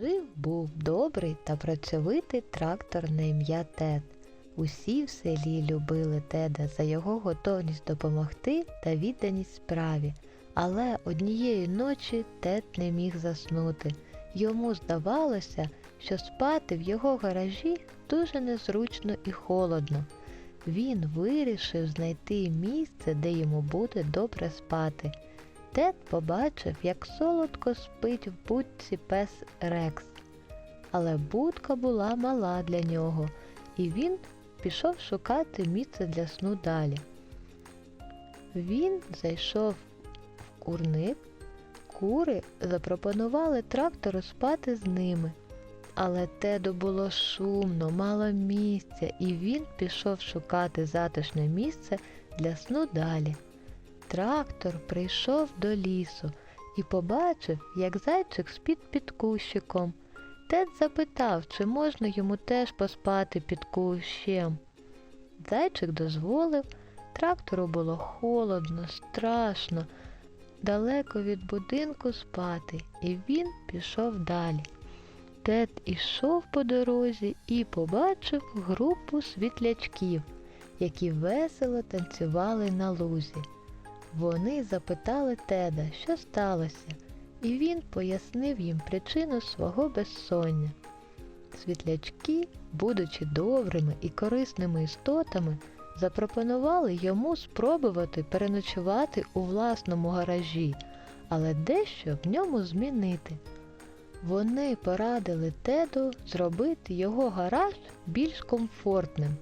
Жив був добрий та працьовитий трактор на ім'я Тед. Усі в селі любили Теда за його готовність допомогти та відданість справі. Але однієї ночі Тед не міг заснути. Йому здавалося, що спати в його гаражі дуже незручно і холодно. Він вирішив знайти місце, де йому буде добре спати. Тед побачив, як солодко спить в будці пес Рекс. Але будка була мала для нього, і він пішов шукати місце для сну далі. Він зайшов в курник, кури запропонували трактору спати з ними. Але Теду було шумно, мало місця, і він пішов шукати затишне місце для сну далі. Трактор прийшов до лісу і побачив, як зайчик спить під кущиком. Тед запитав, чи можна йому теж поспати під кущем. Зайчик дозволив, трактору було холодно, страшно, далеко від будинку спати, і він пішов далі. Тед ішов по дорозі і побачив групу світлячків, які весело танцювали на лузі. Вони запитали Теда, що сталося, і він пояснив їм причину свого безсоння. Світлячки, будучи добрими і корисними істотами, запропонували йому спробувати переночувати у власному гаражі, але дещо в ньому змінити. Вони порадили Теду зробити його гараж більш комфортним,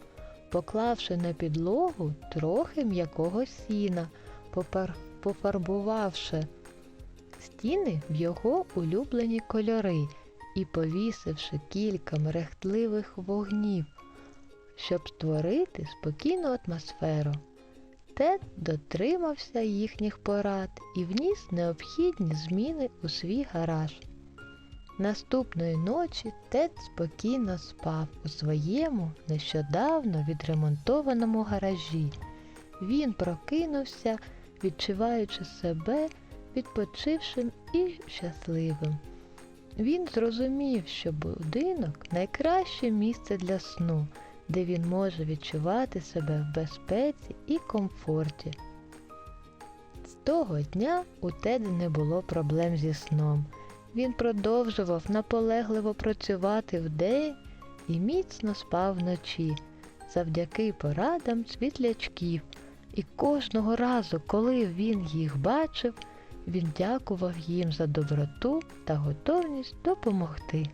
поклавши на підлогу трохи м'якого сіна, пофарбувавши стіни в його улюблені кольори і повісивши кілька мерехтливих вогнів, щоб створити спокійну атмосферу. Тед дотримався їхніх порад і вніс необхідні зміни у свій гараж. Наступної ночі Тед спокійно спав у своєму нещодавно відремонтованому гаражі. Він прокинувся, відчуваючи себе відпочившим і щасливим. Він зрозумів, що будинок найкраще місце для сну, де він може відчувати себе в безпеці і комфорті. З того дня у Теда не було проблем зі сном. Він продовжував наполегливо працювати вдень і міцно спав вночі, завдяки порадам світлячків. І кожного разу, коли він їх бачив, він дякував їм за доброту та готовність допомогти.